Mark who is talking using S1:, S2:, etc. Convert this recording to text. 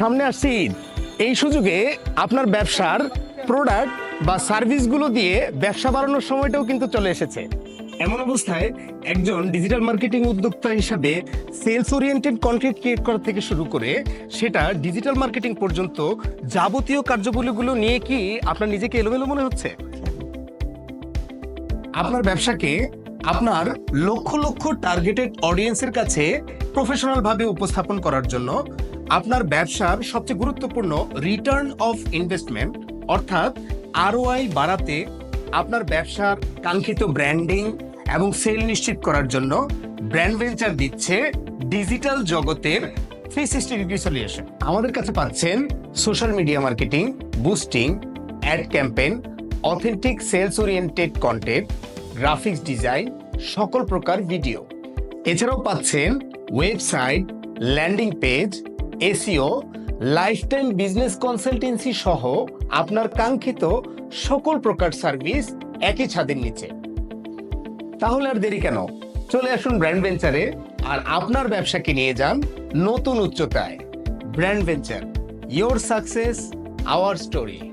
S1: সামনে আসছে ঈদ। এই সুযোগে আপনার ব্যবসার প্রোডাক্ট বা সার্ভিসগুলো দিয়ে ব্যবসা বাড়ানোর সময়টাও কিন্তু চলে এসেছে। এমন অবস্থায় একজন ডিজিটাল মার্কেটিং উদ্যোক্তা হিসাবে সেলস ওরিয়েন্টেড কন্টেন্ট ক্রিয়েট করা থেকে শুরু করে সেটা ডিজিটাল মার্কেটিং পর্যন্ত যাবতীয় কার্যবলীগুলো নিয়ে কি আপনার নিজেকে এলোমেলো মনে হচ্ছে? আপনার ব্যবসাকে আপনার লক্ষ লক্ষ টার্গেটেড অডিয়েন্সের কাছে প্রফেশনাল ভাবে উপস্থাপন করার জন্য আপনার ব্যবসার সবচেয়ে গুরুত্বপূর্ণ রিটার্ন অফ ইনভেস্টমেন্ট অর্থাৎ আরওআই বাড়াতে আপনার ব্যবসার কাঙ্ক্ষিত ব্র্যান্ডিং এবং সেল নিশ্চিত করার জন্য ব্র্যান্ড ভেঞ্চার দিচ্ছে ডিজিটাল জগতের থ্রি সিক্সটি ডিগ্রি সলিউশন আমাদের কাছে পাচ্ছেন social media marketing boosting ad campaign authentic sales oriented content graphics design সকল প্রকার ভিডিও এছাড়াও পাচ্ছেন website landing page SEO, lifetime business consultancy সহ আপনার কাঙ্ক্ষিত সকল প্রকার সার্ভিস একই ছাদের নিচে। তাহলে আর দেরি কেন? চলে আসুন ব্র্যান্ড ভেঞ্চারে আর আপনার ব্যবসাকে নিয়ে যান নতুন উচ্চতায়। Brand Venture your success our story